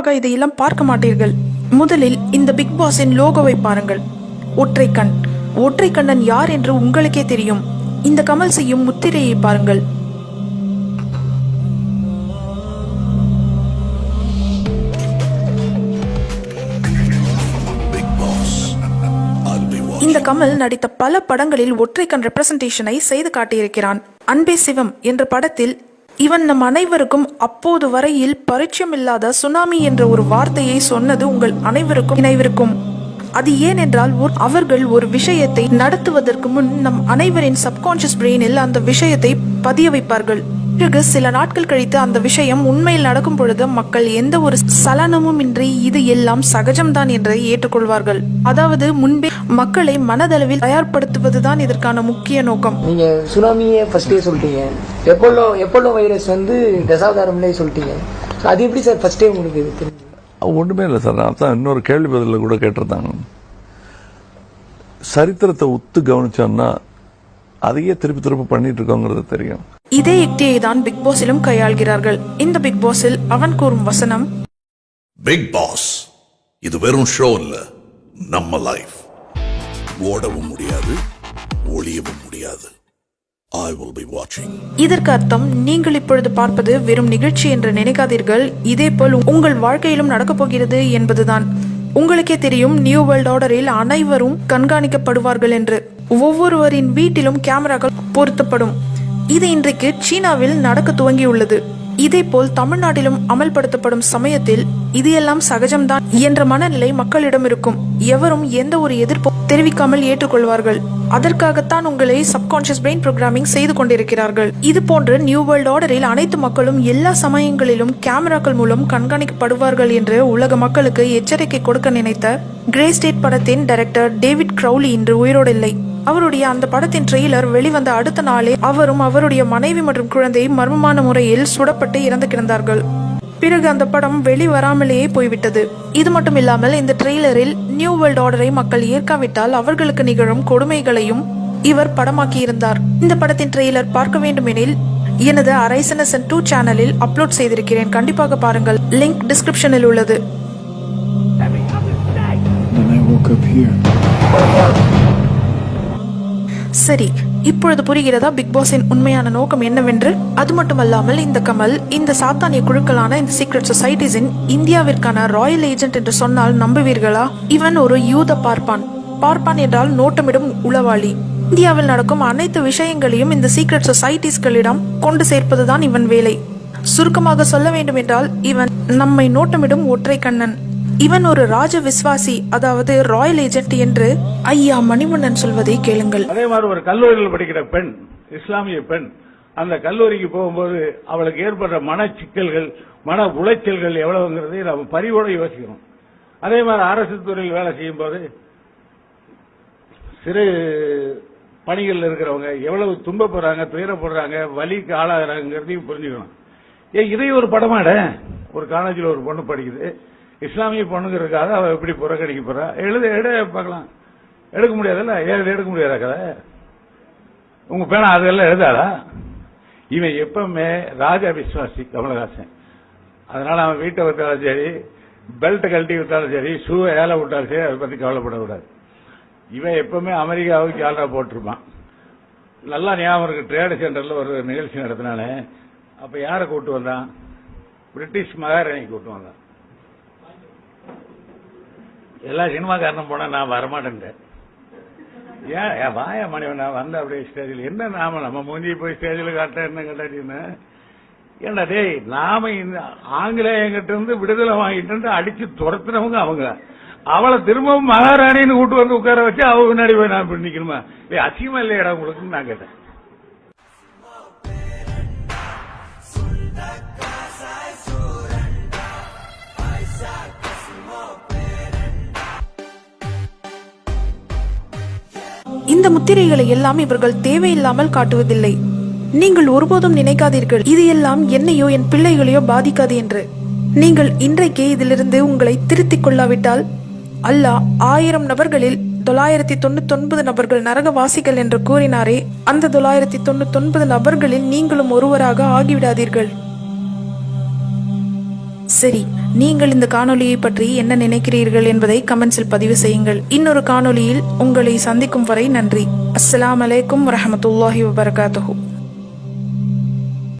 கண்டிப்பாக இதையெல்லாம் பார்க்க மாட்டீர்கள்? முதலில் இந்த பிக் பாஸின் லோகோவை பாருங்கள். ஒற்றை கண் ஒற்றை கண்ணன் யார் என்று உங்களுக்கே தெரியும். இந்த கமல் செய்யும் முத்திரையை பாருங்கள். இந்த கமல் நடித்த பல படங்களில் ஒற்றை கண் ரெப்ரசன்டேஷனை செய்து காட்டியிருக்கிறான். அன்பே சிவம் என்ற படத்தில் இவன் நம் அனைவருக்கும் அப்போது வரையில் பரிச்சயமில்லாத சுனாமி என்ற ஒரு வார்த்தையை சொன்னது உங்கள் அனைவருக்கும் நினைவிருக்கும். அது ஏனென்றால் ஒரு- அவர்கள் ஒரு விஷயத்தை நடத்துவதற்கு முன் நம் அனைவரின் சப்கான்ஷியஸ் பிரெயினில் அந்த விஷயத்தை பதிய வைப்பார்கள். பிறகு சில நாட்கள் கழித்து அந்த விஷயம் உண்மையில் நடக்கும் பொழுது மக்கள் எந்த ஒரு சலனமும் இன்றி இது எல்லாம் சகஜம்தான் என்று ஏற்றுக்கொள்வார்கள். அதாவது முன்பே மக்களை மனதளவில் தயார்படுத்துவதுதான் இதற்கான முக்கிய நோக்கம். நீங்க சுனாமியே ஃபர்ஸ்டே சொல்லிட்டீங்க. எப்போலோ எப்போலோ வைரஸ் வந்து தசாவதாரம்லேயே சொல்லிட்டீங்க. அது எப்படி சார் ஃபர்ஸ்டே உங்களுக்கு ஒன்றுமே இல்லை சார். அதான் இன்னொரு கேள்வி பதிலில் கூட கேட்டிருந்தாங்க. சரித்திரத்தை உத்து கவனிச்சோம்னா அதையே திருப்பி திருப்பி பண்ணிட்டு இருக்கோங்கிறது தெரியும். இதே யுக்தியை தான் பிக் பாஸிலும் கையாள்கிறார்கள். இந்த பிக் பாஸில் அவன் கூறும் வசனம் பிக் பாஸ் இது வெறும் ஷோ இல்ல நம்ம லைஃப் ஓடவும் முடியாது ஒளியவும் முடியாது. இதற்கு அர்த்தம் நீங்கள் இப்பொழுது பார்ப்பது வெறும் நிகழ்ச்சி என்று நினைக்காதீர்கள். இதேபோல் உங்கள் வாழ்க்கையிலும் நடக்கப் போகிறது என்பதுதான். உங்களுக்கே தெரியும் நியூ வேர்ல்ட் ஆர்டரில் அனைவரும் கண்காணிக்கப்படுவார்கள் என்று. ஒவ்வொருவரின் வீட்டிலும் கேமராக்கள் பொருத்தப்படும். இது இன்றைக்கு சீனாவில் நடக்க துவங்கியுள்ளது. இதேபோல் தமிழ்நாட்டிலும் அமல்படுத்தப்படும் சமயத்தில் இது எல்லாம் சகஜம்தான் என்ற மனநிலை மக்களிடம் இருக்கும். எவரும் எந்த ஒரு எதிர்ப்பும் தெரிவிக்காமல் ஏற்றுக்கொள்வார்கள். அதற்காகத்தான் உங்களை சப்கான்ஷியஸ் பிரெயின் ப்ரோக்ராமிங் செய்து கொண்டிருக்கிறார்கள். இது போன்று நியூ வேர்ல்ட் ஆர்டரில் அனைத்து மக்களும் எல்லா சமயங்களிலும் கேமராக்கள் மூலம் கண்காணிக்கப்படுவார்கள் என்று உலக மக்களுக்கு எச்சரிக்கை கொடுக்க நினைத்த கிரே ஸ்டேட் படத்தின் டைரக்டர் டேவிட் க்ரௌலி இன்று உயிரோடு இல்லை அவருடைய அந்த படத்தின் ட்ரெய்லர் வெளிவந்த அடுத்த நாளே அவரும் அவருடைய மனைவி மற்றும் குழந்தை மர்மமான முறையில் சுடப்பட்டு இறந்து கிடந்தார்கள். பிறகு அந்த படம் வெளிவராமலேயே போய்விட்டது. இது மட்டும் இல்லாமல் இந்த ட்ரெய்லரில் நியூ வேர்ல்ட் ஆர்டரை மக்கள் ஏற்காவிட்டால் அவர்களுக்கு நிகழும் கொடுமைகளையும் இவர் படமாக்கியிருந்தார். இந்த படத்தின் ட்ரெய்லர் பார்க்க வேண்டுமெனில் எனது அரைசனசன் டூ சேனலில் அப்லோட் செய்திருக்கிறேன். கண்டிப்பாக பாருங்கள். லிங்க் டிஸ்கிரிப்ஷனில் உள்ளது. சரி இப்பொழுது புரிகிறதா பிக் பாஸின் உண்மையான நோக்கம் என்னவென்று? அது மட்டுமல்லாமல் இந்த கமல் இந்த சாத்தானிய குழுக்களான இந்த சீக்ரெட் சொசைட்டிஸின் இந்தியாவிற்கான ராயல் ஏஜென்ட் என்று சொன்னால் நம்புவீர்களா? இவன் ஒரு யூத பார்ப்பான். பார்ப்பான் என்றால் நோட்டமிடும் உளவாளி. இந்தியாவில் நடக்கும் அனைத்து விஷயங்களையும் இந்த சீக்ரெட் சொசைட்டிஸ்களிடம் கொண்டு சேர்ப்பதுதான் இவன் வேலை. சுருக்கமாக சொல்ல வேண்டுமென்றால் இவன் நம்மை நோட்டமிடும் ஒற்றை கண்ணன். இவன் ஒரு ராஜ விஸ்வாசி அதாவது ராயல் ஏஜென்ட் என்று ஐயா மணிமன்னன் சொல்வதை கேளுங்கள். அதே மாதிரி ஒரு கல்லூரியில் படிக்கிற பெண் இஸ்லாமிய பெண் அந்த கல்லூரிக்கு போகும்போது அவளுக்கு ஏற்படுற மன சிக்கல்கள் மன உளைச்சல்கள் எவ்வளவுங்கிறதை நம்ம பரிவோட யோசிக்கிறோம். அதே மாதிரி அரசு துறையில் வேலை செய்யும் போது சிறு பணிகள் இருக்கிறவங்க எவ்வளவு துன்பப்படுறாங்க துயரப்படுறாங்க வலிக்கு ஆளாகிறாங்கிறதையும் புரிஞ்சுக்கணும். ஏன் இதை ஒரு படமாட. ஒரு காலேஜில் ஒரு பொண்ணு படிக்குது. இஸ்லாமிய பொண்ணுங்கிறதுக்காக அவ எப்படி புறக்கணிக்க போறா? எழுத எடு பார்க்கலாம். எடுக்க முடியாதுல்ல? ஏழு எடுக்க முடியாதா கதை? உங்க பேனா அதெல்லாம் எழுதாதா இவன் எப்பவுமே ராஜா விஸ்வாசி கமலஹாசன். அதனால அவன் வீட்டை விட்டாலும் சரி பெல்ட் கழட்டி விட்டாலும் சரி ஷூவை ஏல விட்டாலும் சரி அதை பத்தி கவலைப்படக்கூடாது. இவன் எப்பவுமே அமெரிக்காவுக்கு ஆல்ரா போட்டிருப்பான். நல்லா ஞாபகம் இருக்கு. ட்ரேட் சென்டர்ல ஒரு நிகழ்ச்சி நடத்தினானே. அப்ப யாரை கூட்டு வந்தான்? பிரிட்டிஷ் மகாராணி கூட்டு வந்தான். எல்லா சினிமாக்காரனும் போனா நான் வரமாட்டேன் ஏன்? வாய வாயா மணிவன் நான் வந்த அப்படியே ஸ்டேஜில் என்ன நாம? நம்ம மூஞ்சி போய் ஸ்டேஜில் காட்ட என்ன கேட்டாச்சின்னு ஏண்டா டேய் நாம இந்த ஆங்கிலேயங்கிட்ட இருந்து விடுதலை வாங்கிட்டு அடிச்சு துரத்துனவங்க அவங்க. அவளை திரும்பவும் மகாராணின்னு கூட்டு வந்து உட்கார வச்சு அவ முன்னாடி போய் நான் இப்படி நிக்கணுமா? ஏய் அசிங்கமா இல்லையடா உங்களுக்குன்னு நான் கேட்டேன். இந்த முத்திரைகளை எல்லாம் இவர்கள் தேவையில்லாமல் காட்டுவதில்லை. நீங்கள் ஒருபோதும் நினைக்காதீர்கள். இது எல்லாம் என்னையோ என் பிள்ளைகளையோ பாதிக்காது என்று. நீங்கள் இன்றைக்கே இதிலிருந்து உங்களை திருத்திக் கொள்ளாவிட்டால் அல்லாஹ் ஆயிரம் நபர்களில் தொள்ளாயிரத்தி தொண்ணூத்தி ஒன்பது நபர்கள் நரகவாசிகள் என்று கூறினாரே அந்த தொள்ளாயிரத்தி தொண்ணூத்தி ஒன்பது நபர்களில் நீங்களும் ஒருவராக ஆகிவிடாதீர்கள். சரி நீங்கள் இந்த காணொலியை பற்றி என்ன நினைக்கிறீர்கள் என்பதை கமெண்ட்ஸில் பதிவு செய்யுங்கள். இன்னொரு காணொளியில் உங்களை சந்திக்கும் வரை நன்றி. அஸ்லாம் அலைக்கும் வரமத்துல்லாஹி வபர்காத்தூ